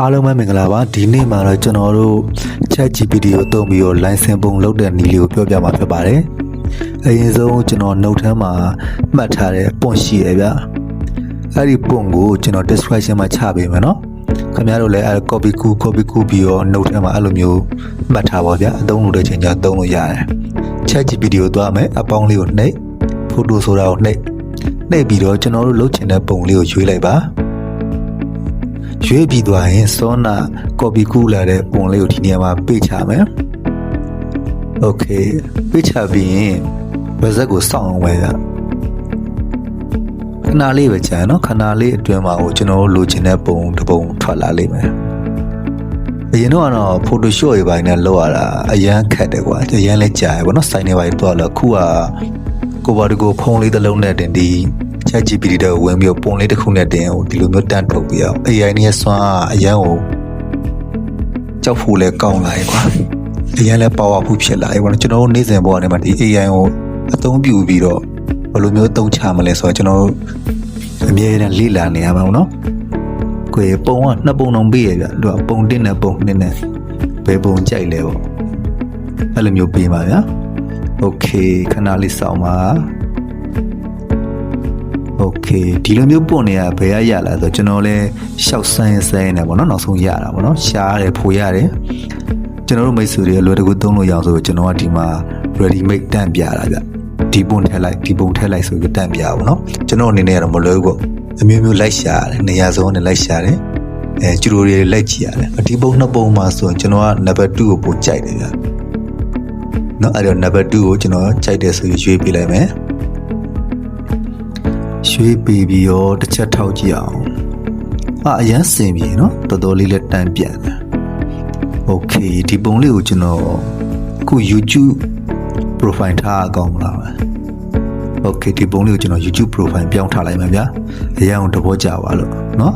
အားလုံးပဲမင်္ဂလာပါဒီနေ့မှာတော့ကျွန်တော်တို့ ChatGPT ကိုသုံးပြီးတော့ license ပုံလုပ်တဲ့နည်းလေးကိုပြောပြမှာဖြစ်ပါတယ်အရင်ဆုံးကျွန်တော် note ထဲမှာမှတ်ထားတဲ့ပွန့်ရှိရဗျအဲ့ဒီပွန့်ကိုကျွန်တော် description မှာချပေးမယ်နော်ခင်ဗျားတို့လည်းအဲ copy ကူ copy ကူပြီးတော့ note ထဲမှာအဲ့လိုမျိုးမှတ်ထားပါဗျအသုံးလို့တဲ့ချိန်ကျသုံးလို့ရတယ် ChatGPT ကိုသွားမယ်အပေါင်းလေးကိုနှိပ် photo ဆိုတာကိုနှိပ်နှိပ်ပြီးတော့ကျွန်တော်တို့လုပ်ချင်တဲ့ပုံလေးကိုရွေးလိုက်ပါ ရွေးပြီးသွားရင်စောနာကော်ပီကူးလာတဲ့ပုံလေးကိုဒီနေရာမှာပေးချမယ်။ Okay ပေးချပြီးရင်ဗဇက်ကိုစောင့်အောင်ပဲကခဏလေးပဲကြာနော်ခဏလေးအတွင်းမှာကိုကျွန်တော်တို့လိုချင်တဲ့ပုံတစ်ပုံထွက်လာလိမ့်မယ်။အရင်တော့ကတော့ Photoshop ရေးပိုင်းနဲ့လောက်ရတာအရန်ခက်တယ်ကွာအရန်လည်းကြာရပါတော့စိုင်းနေပိုင်းတော့လို့ခုကကိုပါတကိုဖုန်းလေးတစ်လုံးနဲ့တင်ဒီ ChatGPT တော့ဝင်ပြီးပုံလေးတစ်ခုနဲ့တင်ဟိုဒီလိုမျိုးတန်းထုတ်ပြီးအောင် AI နဲ့ဆွမ်းအရန်ကိုကြောက်ဖို့လဲကောင်းလာရေကွာအရန်လဲ powerful ဖြစ်လာရေကွာကျွန်တော်တို့နေ့စဉ်ဘဝနဲ့မှာဒီ AI ကိုအသုံးပြုပြီးတော့ဘယ်လိုမျိုးအသုံးချမလဲဆိုတော့ကျွန်တော်တို့အမြဲတမ်းလေ့လာနေရမှာပေါ့နော်ကိုယ်ပုံကနှစ်ပုံအောင်ပေးရပြသူကပုံတစ်နဲ့ပုံနှစ်နဲ့ဘယ်ပုံကြိုက်လဲပေါ့အဲ့လိုမျိုးပေးပါဗျာโอเคခဏလေးစောင့်ပါ ခေဒီလိုမျိုးပွန်နေတာဘယ်ရရလာဆိုကျွန်တော်လဲရှောက်ဆန်းဆန်းနေပါတော့နောက်ဆုံးရတာပေါ့နော်ရှားရတယ်ဖိုရတယ်ကျွန်တော်တို့မိတ်ဆွေတွေလွယ်တကူသုံးလို့ရအောင်ဆိုကျွန်တော်ကဒီမှာ ready made တန့်ပြတာဗျဒီပုံထည့်လိုက်ဒီပုံထည့်လိုက်ဆိုပြီးတန့်ပြပါဘောနော်ကျွန်တော်အနေနဲ့ကတော့မလွယ်ဘူးပေါ့အမျိုးမျိုးလိုက်ရှာရတယ်နေရာစုံနဲ့လိုက်ရှာရတယ်အဲကျူရိုတွေလိုက်ကြည့်ရတယ်ဒီပုံနှစ်ပုံမှာဆိုရင်ကျွန်တော်က number 2ကိုပို့ကြိုက်တယ်ဗျနော်အဲ့တော့ number 2ကိုကျွန်တော်ကြိုက်တယ်ဆိုရွေးပေးလိုက်မယ် ရွှေ့ပေးပြီးတော့တစ်ချက်ထောက်ကြည့်အောင်အာအရန်စင်ပြီเนาะတော်တော်လေးလက်တန်းပြန်တယ်โอเคဒီပုံလေးကိုကျွန်တော်အခု YouTube profile ထားအောင်မလားโอเคဒီပုံလေးကိုကျွန်တော် YouTube profile ပြောင်းထားလိုက်မှာဗျာအရန်ကိုတဘောကြပါလို့เนาะ